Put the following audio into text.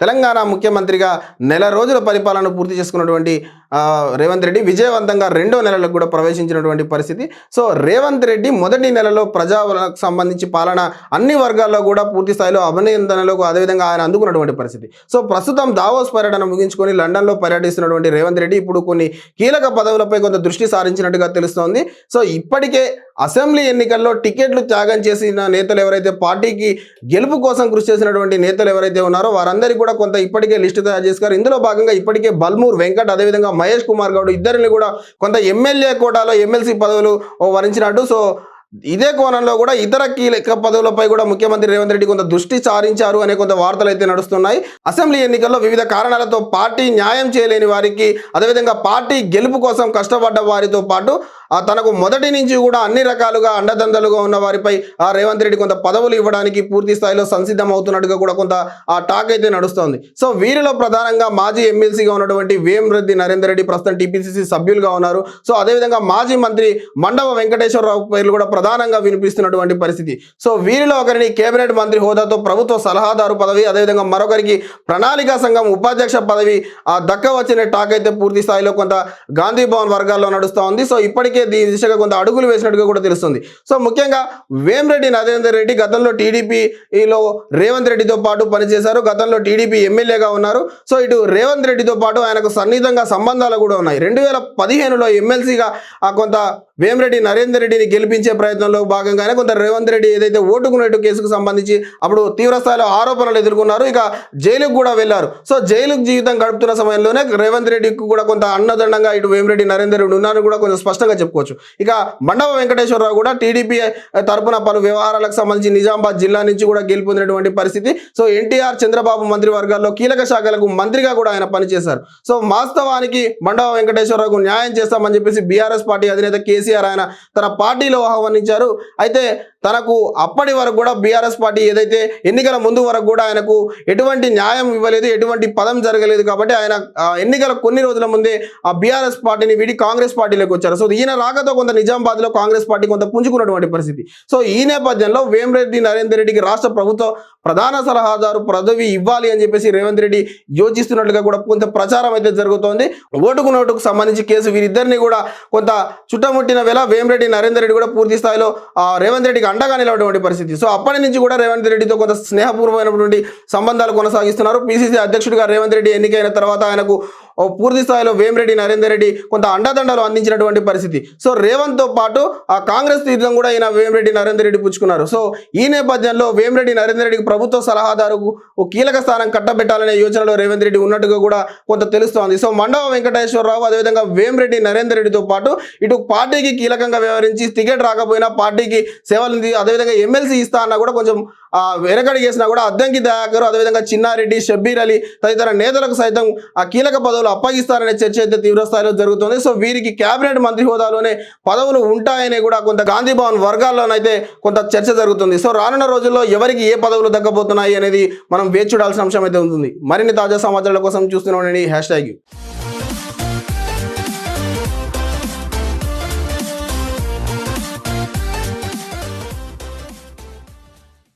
తెలంగాణ ముఖ్యమంత్రిగా నెల రోజుల పరిపాలన పూర్తి చేసుకున్నటువంటి రేవంత్ రెడ్డి విజయవంతంగా రెండో నెలలకు కూడా ప్రవేశించినటువంటి పరిస్థితి. సో రేవంత్ రెడ్డి మొదటి నెలలో ప్రజలకు సంబంధించి పాలన అన్ని వర్గాల్లో కూడా పూర్తి స్థాయిలో అభినందనలకు అదేవిధంగా ఆయన అందుకున్నటువంటి పరిస్థితి. సో ప్రస్తుతం దావోస్ పర్యటన ముగించుకొని లండన్లో పర్యటిస్తున్నటువంటి రేవంత్ రెడ్డి ఇప్పుడు కొన్ని కీలక పదవులపై కొంత దృష్టి సారించినట్టుగా తెలుస్తోంది. సో ఇప్పటికే అసెంబ్లీ ఎన్నికల్లో టికెట్లు త్యాగం చేసిన నేతలు ఎవరైతే పార్టీకి గెలుపు కోసం కృషి చేసినటువంటి నేతలు ఎవరైతే ఉన్నారో వారందరికీ కూడా కొంత ఇప్పటికే లిస్టు తయారు చేసుకారు ఇందులో భాగంగా ఇప్పటికే బల్మూర్ వెంకట్ అదేవిధంగా మహేష్ కుమార్ గౌడ్ ఇద్దరిని కూడా కొంత ఎమ్మెల్యే కోటాలో ఎమ్మెల్సీ పదవులు వరించినట్టు. సో ఇదే కోణంలో కూడా ఇతర కీలక పదవులపై కూడా ముఖ్యమంత్రి రేవంత్ రెడ్డి కొంత దృష్టి సారించారు అనే కొంత వార్తలు అయితే నడుస్తున్నాయి. అసెంబ్లీ ఎన్నికల్లో వివిధ కారణాలతో పార్టీ న్యాయం చేయలేని వారికి అదేవిధంగా పార్టీ గెలుపు కోసం కష్టపడ్డ వారితో పాటు తనకు మొదటి నుంచి కూడా అన్ని రకాలుగా అండదండలుగా ఉన్న వారిపై ఆ రేవంత్ రెడ్డి కొంత పదవులు ఇవ్వడానికి పూర్తి స్థాయిలో సంసిద్ధం అవుతున్నట్టుగా కూడా కొంత ఆ టాక్ అయితే నడుస్తోంది. సో వీరిలో ప్రధానంగా మాజీ ఎమ్మెల్సీగా ఉన్నటువంటి వేమరెడ్డి నరేందర్ రెడ్డి ప్రస్తుతం టీపీసీసీ సభ్యులుగా ఉన్నారు. సో అదేవిధంగా మాజీ మంత్రి మండవ వెంకటేశ్వరరావు పేర్లు కూడా ప్రధానంగా వినిపిస్తున్నటువంటి పరిస్థితి. సో వీరిలో ఒకరిని కేబినెట్ మంత్రి హోదాతో ప్రభుత్వ సలహాదారు పదవి అదేవిధంగా మరొకరికి ప్రణాళికా సంఘం ఉపాధ్యక్ష పదవి ఆ దక్కవచ్చనే టాక్ అయితే పూర్తి స్థాయిలో కొంత గాంధీ భవన్ వర్గాల్లో నడుస్తూ ఉంది సో ఇప్పటికే దీని దిశగా కొంత అడుగులు వేసినట్టుగా కూడా తెలుస్తుంది. సో ముఖ్యంగా వేమిరెడ్డి నరేందర్ రెడ్డి గతంలో టీడీపీలో రేవంత్ రెడ్డితో పాటు పనిచేశారు. గతంలో టీడీపీ ఎమ్మెల్యేగా ఉన్నారు. సో ఇటు రేవంత్ రెడ్డితో పాటు ఆయనకు సన్నిహితంగా సంబంధాలు కూడా ఉన్నాయి. రెండు వేల పదిహేనులో ఎమ్మెల్సీగా ఆ కొంత వేమిరెడ్డి నరేందర్ రెడ్డిని గెలిపించే ప్రయత్నంలో భాగంగానే కొంత రేవంత్ రెడ్డి ఏదైతే ఓటుకునేటు కేసుకు సంబంధించి అప్పుడు తీవ్రస్థాయిలో ఆరోపణలు ఎదుర్కొన్నారు. ఇక జైలుకు కూడా వెళ్ళారు. సో జైలు జీవితం గడుపుతున్న సమయంలోనే రేవంత్ రెడ్డికి కూడా కొంత అన్నదండంగా ఇటు వేమిరెడ్డి నరేందర్ రెడ్డి ఉన్నారని కూడా కొంచెం స్పష్టంగా చెప్పుకోవచ్చు. ఇక మండవ వెంకటేశ్వరరావు కూడా టీడీపీ తరపున పలు వ్యవహారాలకు సంబంధించి నిజామాబాద్ జిల్లా నుంచి కూడా గెలుపొందినటువంటి పరిస్థితి. సో ఎన్టీఆర్ చంద్రబాబు మంత్రి వర్గాల్లో కీలక శాఖలకు మంత్రిగా కూడా ఆయన పనిచేశారు. సో వాస్తవానికి మండవ వెంకటేశ్వరరావుకు న్యాయం చేస్తామని చెప్పేసి బీఆర్ఎస్ పార్టీ అధినేత కేసీఆర్ ఆయన తన పార్టీలో ఆహ్వానించారు. అయితే తనకు అప్పటి వరకు కూడా బీఆర్ఎస్ పార్టీ ఏదైతే ఎన్నికల ముందు వరకు కూడా ఆయనకు ఎటువంటి న్యాయం ఇవ్వలేదు ఎటువంటి పదం జరగలేదు కాబట్టి ఆయన ఎన్నికల కొన్ని రోజుల ముందే ఆ బీఆర్ఎస్ పార్టీని వీడి కాంగ్రెస్ పార్టీలోకి వచ్చారు. సో ఈయన రాకతో కొంత నిజామాబాద్లో కాంగ్రెస్ పార్టీ కొంత పుంజుకున్నటువంటి పరిస్థితి. సో ఈ నేపథ్యంలో వేమిరెడ్డి నరేందర్ రెడ్డికి రాష్ట్ర ప్రభుత్వం ప్రధాన సలహాదారు పదవి ఇవ్వాలి అని చెప్పేసి రేవంత్ రెడ్డి యోచిస్తున్నట్లుగా కూడా కొంత ప్రచారం అయితే జరుగుతోంది. ఓటుకు నోటుకు సంబంధించి కేసు వీరిద్దరిని కూడా కొంత చుట్టముట్టిన వేళ వేమిరెడ్డి నరేందర్ రెడ్డి కూడా పూర్తి స్థాయిలో రేవంత్ రెడ్డికి అండగా నిలవటువంటి పరిస్థితి. సో అప్పటి నుంచి కూడా రేవంత్ రెడ్డితో కొంత స్నేహపూర్వమైనటువంటి సంబంధాలు కొనసాగిస్తున్నారు. పిసిసి అధ్యక్షుడిగా రేవంత్ రెడ్డి ఎన్నికైన తర్వాత ఆయనకు ఓ పూర్తి స్థాయిలో వేమిరెడ్డి నరేందర్ రెడ్డి కొంత అండదండలు అందించినటువంటి పరిస్థితి. సో రేవంత్తో పాటు ఆ కాంగ్రెస్ తీర్థం కూడా ఈయన వేమిరెడ్డి నరేందర్ రెడ్డి పుచ్చుకున్నారు. సో ఈ నేపథ్యంలో వేమిరెడ్డి నరేందర్ రెడ్డికి ప్రభుత్వ సలహాదారుకు ఓ కీలక స్థానం కట్టబెట్టాలనే యోచనలో రేవంత్ రెడ్డి ఉన్నట్టుగా కూడా కొంత తెలుస్తోంది. సో మండవ వెంకటేశ్వరరావు అదేవిధంగా వేమిరెడ్డి నరేందర్ రెడ్డితో పాటు ఇటు పార్టీకి కీలకంగా వ్యవహరించి టికెట్ రాకపోయినా పార్టీకి సేవలు అంది- అదేవిధంగా ఎమ్మెల్సీ ఇస్తా అన్నా కూడా కొంచెం వెనకడి చేసినా కూడా అద్దంకి దయాకర్ అదేవిధంగా చిన్నారెడ్డి షబ్బీర్ అలీ తదితర నేతలకు సైతం ఆ కీలక పదవులు అప్పగిస్తారనే చర్చ అయితే తీవ్రస్థాయిలో జరుగుతుంది. సో వీరికి కేబినెట్ మంత్రి హోదాలోనే పదవులు ఉంటాయని కూడా కొంత గాంధీ భవన్ వర్గాల్లోనైతే కొంత చర్చ జరుగుతుంది. సో రానున్న రోజుల్లో ఎవరికి ఏ పదవులు దక్కబోతున్నాయి అనేది మనం వేచి చూడాల్సిన అంశం అయితే ఉంటుంది. మరిన్ని తాజా సమాచారాల కోసం చూస్తూనే హ్యాష్ ట్యాగ్